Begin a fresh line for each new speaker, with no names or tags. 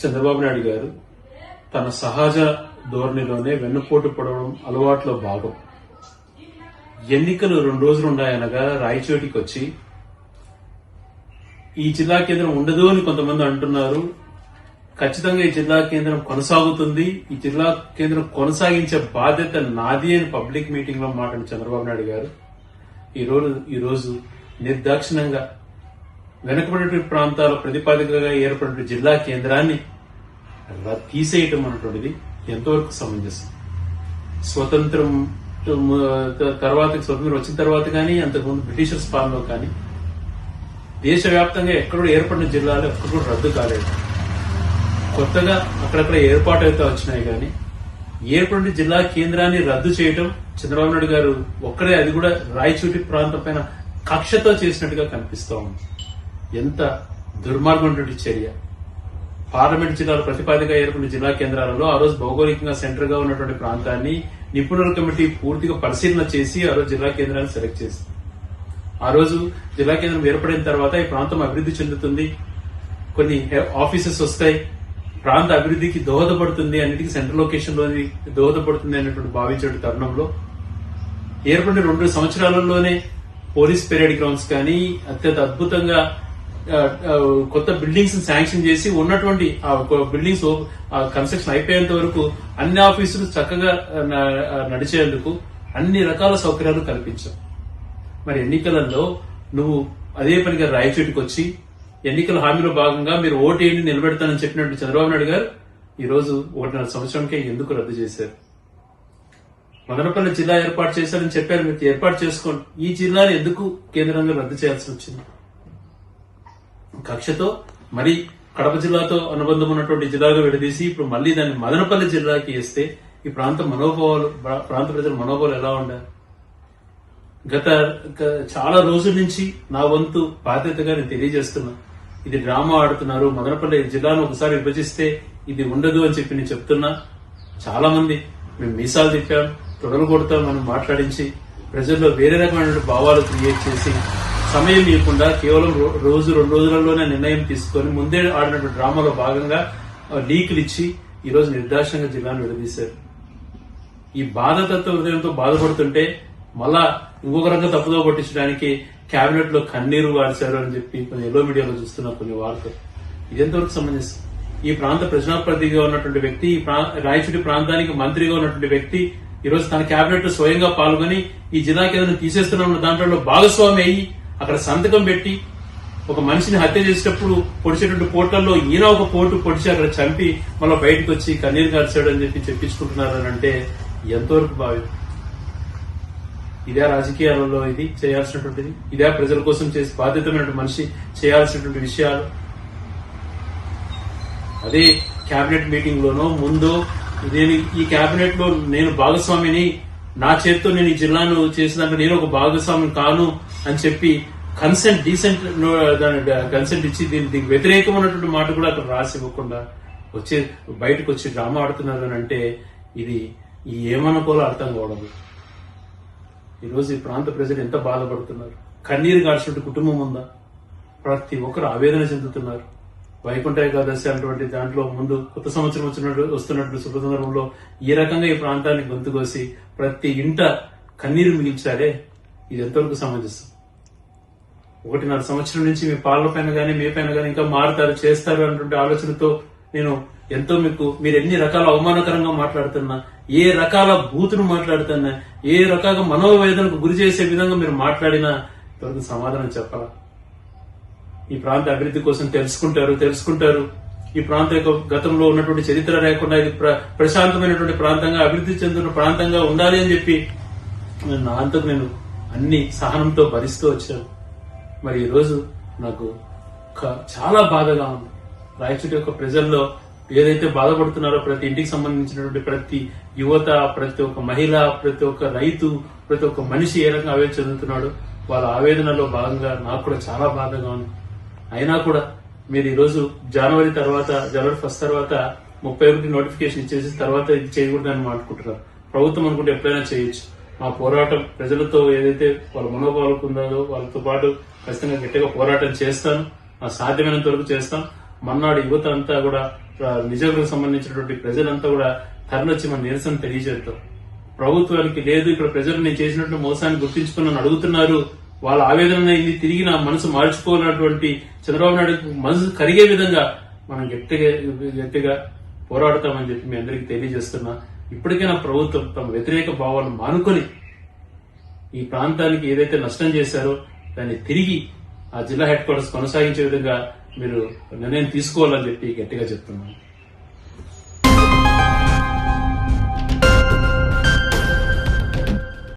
చంద్రబాబు నాయుడు గారు తన సహజ ధోరణిలోనే వెన్నుపోటు పడవడం అలవాట్లో భాగం. ఎన్నికలు రెండు రోజులు ఉన్నాయనగా రాయచోటికి వచ్చి ఈ జిల్లా కేంద్రం ఉండదు అని కొంతమంది అంటున్నారు. ఖచ్చితంగా ఈ జిల్లా కేంద్రం కొనసాగుతుంది. ఈ జిల్లా కేంద్రం కొనసాగించే బాధ్యత నాది అని పబ్లిక్ మీటింగ్లో మాట్లాడిన చంద్రబాబు నాయుడు గారు ఈ రోజు ఈ రోజు నిర్దాక్షిణంగా వెనుకబడి ప్రాంతాల ప్రతిపాదికగా ఏర్పడిన జిల్లా కేంద్రాన్ని తీసేయటం అన్నటువంటిది ఎంతవరకు సమంజసం? స్వతంత్రం తర్వాత స్వతంత్రం వచ్చిన తర్వాత కానీ అంతకుముందు బ్రిటిషర్స్ పాలనలో కానీ దేశవ్యాప్తంగా ఎక్కడ ఏర్పడిన జిల్లాలు ఎక్కడ కూడా రద్దు కాలేదు. కొత్తగా అక్కడక్కడ ఏర్పాటు అయితే వచ్చినాయి కానీ ఏర్పడిన జిల్లా కేంద్రాన్ని రద్దు చేయటం చంద్రబాబు నాయుడు గారు ఒక్కడే అది కూడా రాయచూటి ప్రాంతం పైన కక్షతో చేసినట్టుగా కనిపిస్తూ ఉంది. ఎంత దుర్మార్గమైనటువంటి చర్య. పార్లమెంట్ జిల్లాల ప్రతిపాదిక ఏర్పడిన జిల్లా కేంద్రాలలో ఆ రోజు భౌగోళికంగా సెంటర్గా ఉన్నటువంటి ప్రాంతాన్ని నిపుణుల కమిటీ పూర్తిగా పరిశీలన చేసి ఆ రోజు జిల్లా కేంద్రాన్ని సెలెక్ట్ చేసింది. ఆ రోజు జిల్లా కేంద్రం ఏర్పడిన తర్వాత ఈ ప్రాంతం అభివృద్ధి చెందుతుంది. కొన్ని హె- ఆఫీసెస్ వస్తాయి. ప్రాంత అభివృద్ధికి దోహదపడుతుంది అన్నిటికీ సెంట్రల్ లొకేషన్లోని దోహదపడుతుంది అనేటువంటి భావించే తరుణంలో ఏర్పడిన రెండు సంవత్సరాలలోనే పోలీస్ పెరేడ్ గ్రౌండ్స్ కానీ అత్యంత అద్భుతంగా కొత్త బిల్డింగ్స్ శాంక్షన్ చేసి ఉన్నటువంటి ఆ బిల్డింగ్స్ కన్స్ట్రక్షన్ అయిపోయేంత వరకు అన్ని ఆఫీసులు చక్కగా నడిచేందుకు అన్ని రకాల సౌకర్యాలు కల్పించాం. మరి ఎన్నికలలో నువ్వు అదే పనిగా రాయచోటికి వచ్చి ఎన్నికల హామీలో భాగంగా మీరు ఓటేయండి నిలబెడతానని చెప్పినట్టు చంద్రబాబు నాయుడు గారు ఈరోజు ఒకటిన్నర సంవత్సరంకే ఎందుకు రద్దు చేశారు? మదనపల్లి జిల్లా ఏర్పాటు చేశారని చెప్పారు మీరు ఏర్పాటు చేసుకోండి. ఈ జిల్లాని ఎందుకు కేంద్రంగా రద్దు చేయాల్సి వచ్చింది? కక్షతో మరి కడప జిల్లాతో అనుబంధం ఉన్నటువంటి జిల్లాగా విడదీసి ఇప్పుడు మళ్ళీ దాన్ని మదనపల్లి జిల్లాకి ఇస్తే ఈ ప్రాంత మనోభావాలు ప్రాంత ప్రజల మనోభావాలు ఎలా ఉండాలి? గత చాలా రోజుల నుంచి నా వంతు బాధ్యతగా నేను తెలియజేస్తున్నా. ఇది డ్రామా ఆడుతున్నారు. మదనపల్లి జిల్లాను ఒకసారి విభజిస్తే ఇది ఉండదు అని చెప్పి నేను చెప్తున్నా. చాలా మంది మేము మీసాలు తిప్పాం తొడలు కొడతాం మనం మాట్లాడించి ప్రజల్లో వేరే రకమైన భావాలు క్రియేట్ చేసి సమయం ఇవ్వకుండా కేవలం రో- రోజు రెండు రోజులలోనే నిర్ణయం తీసుకొని ముందే ఆడినటువంటి డ్రామాలో భాగంగా లీకులు ఇచ్చి ఈరోజు నిర్దాక్షంగా జిల్లాను విడదీశారు. ఈ బాధతత్వ హృదయంతో బాధపడుతుంటే మళ్ళా ఇంకొక రకంగా తప్పుదో పట్టించడానికి కేబినెట్లో కన్నీరు వాడిశారు అని చెప్పి కొన్ని ఎల్లో మీడియాలో చూస్తున్న కొన్ని వార్తలు. ఇది ఎంతవరకు ఈ ప్రాంత ప్రజాప్రతినిధిగా ఉన్నటువంటి వ్యక్తి ఈ ప్రా- రాయచూటి ప్రాంతానికి మంత్రిగా ఉన్నటువంటి వ్యక్తి ఈరోజు తన కేబినెట్లో స్వయంగా పాల్గొని ఈ జిల్లా కేంద్రం తీసేస్తున్న దాంట్లో భాగస్వామి అయ్యి అక్కడ సంతకం పెట్టి ఒక మనిషిని హత్య చేసేటప్పుడు పొడిచేటువంటి పోట్లలో ఈయన ఒక పోటు పొడిచి అక్కడ చంపి మళ్ళీ బయటకు వచ్చి కన్నీరు కాల్చాడు అని చెప్పి చెప్పించుకుంటున్నారు అని అంటే ఎంతవరకు భావ్యం? ఇదే రాజకీయాలలో ఇది చేయాల్సినటువంటిది. ఇదే ప్రజల కోసం చేసి బాధ్యతమైన మనిషి చేయాల్సినటువంటి విషయాలు. అదే కేబినెట్ మీటింగ్ లోనో ముందు నేను ఈ కేబినెట్లో నేను భాగస్వామిని నా చేతితో నేను ఈ జిల్లాను చేసినాక నేను ఒక భాగస్వామిని కాను అని చెప్పి కన్సెంట్ డీసెంట్ కన్సెంట్ ఇచ్చి దీని దీనికి వ్యతిరేకమైనటువంటి మాట కూడా అక్కడ రాసి ఇవ్వకుండా వచ్చే బయటకు వచ్చి డ్రామా ఆడుతున్నారు అని అంటే ఇది ఈ ఏమనుకోవాలో అర్థం కావడం ఈరోజు ఈ ఈ ప్రాంత ప్రజలు ఎంత బాధపడుతున్నారు? కన్నీరు కాల్చినట్టు కుటుంబం ఉందా? ప్రతి ఒక్కరు ఆవేదన చెందుతున్నారు. వైకుంఠ ఏకాదశి అటువంటి దాంట్లో ముందు కొత్త సంవత్సరం వచ్చినట్టు వస్తున్నట్టు శుభ సందర్భంలో ఈ రకంగా ఈ ప్రాంతాన్ని గొంతుకోసి ప్రతి ఇంట కన్నీరు మిగిల్చారే ఇది ఎంతవరకు సమంజసం? ఒకటిన్నర సంవత్సరం నుంచి మీ పాలన పైన కానీ మీ పైన కానీ ఇంకా మారుతారు చేస్తారు అన్నటువంటి ఆలోచనతో నేను ఎంతో మీకు మీరు ఎన్ని రకాల అవమానకరంగా మాట్లాడుతున్నా ఏ రకాల బూతును మాట్లాడుతున్నా ఏ రకాల మనోవేదనకు గురి చేసే విధంగా మీరు మాట్లాడినా ఇంతవరకు సమాధానం చెప్పాలా? ఈ ప్రాంత అభివృద్ధి కోసం తెలుసుకుంటారు తెలుసుకుంటారు. ఈ ప్రాంత యొక్క గతంలో ఉన్నటువంటి చరిత్ర లేకుండా ఇది ప్ర- ప్రశాంతమైనటువంటి ప్రాంతంగా అభివృద్ధి చెందిన ప్రాంతంగా ఉండాలి అని చెప్పి నా అంతకు నేను అన్ని సహనంతో భరిస్తూ వచ్చాను. మరి ఈరోజు నాకు చాలా బాధగా ఉంది. రాయచూటి యొక్క ప్రజల్లో ఏదైతే బాధపడుతున్నారో ప్రతి ఇంటికి సంబంధించినటువంటి ప్రతి యువత ప్రతి ఒక్క మహిళ ప్రతి ఒక్క రైతు ప్రతి ఒక్క మనిషి ఏ రకంగా ఆవేదన చెందుతున్నాడో వాళ్ళ ఆవేదనలో భాగంగా నాకు కూడా చాలా బాధగా ఉంది. అయినా కూడా మీరు ఈరోజు జనవరి తర్వాత జనవరి ఫస్ట్ తర్వాత ముప్పై ఒకటి నోటిఫికేషన్ ఇచ్చేసి తర్వాత ఇది చేయకూడదని అనుకుంటున్నారు ప్రభుత్వం అనుకుంటే ఎప్పుడైనా చేయొచ్చు. మా పోరాటం ప్రజలతో ఏదైతే వాళ్ళ మనోభావాలకు ఉందో వాళ్ళతో పాటు ఖచ్చితంగా గట్టిగా పోరాటం చేస్తాను. మా సాధ్యమైనంత వరకు చేస్తాం. మన్నాడు యువత అంతా కూడా ఆ, నిజాలకు సంబంధించినటువంటి ప్రజలంతా కూడా తరలిచ్చి మన నిరసన తెలియజేస్తాం ప్రభుత్వానికి లేదు ఇక్కడ ప్రజలు నేను చేసినట్టు మోసాన్ని గుర్తించుకున్నాను అడుగుతున్నారు. వాళ్ళ ఆవేదన ఇది తిరిగి నా మనసు మార్చుకోనటువంటి చంద్రబాబు నాయుడు మనసు కరిగే విధంగా మనం గట్టిగా గట్టిగా పోరాడతామని చెప్పి మీ అందరికీ తెలియజేస్తున్నా. ఇప్పటికైనా ప్రభుత్వం తమ వ్యతిరేక భావాలను మానుకొని ఈ ప్రాంతానికి ఏదైతే నష్టం చేశారో దాన్ని తిరిగి ఆ జిల్లా హెడ్ క్వార్టర్స్ కొనసాగించే విధంగా మీరు నిర్ణయం తీసుకోవాలని చెప్పి గట్టిగా చెప్తున్నాను.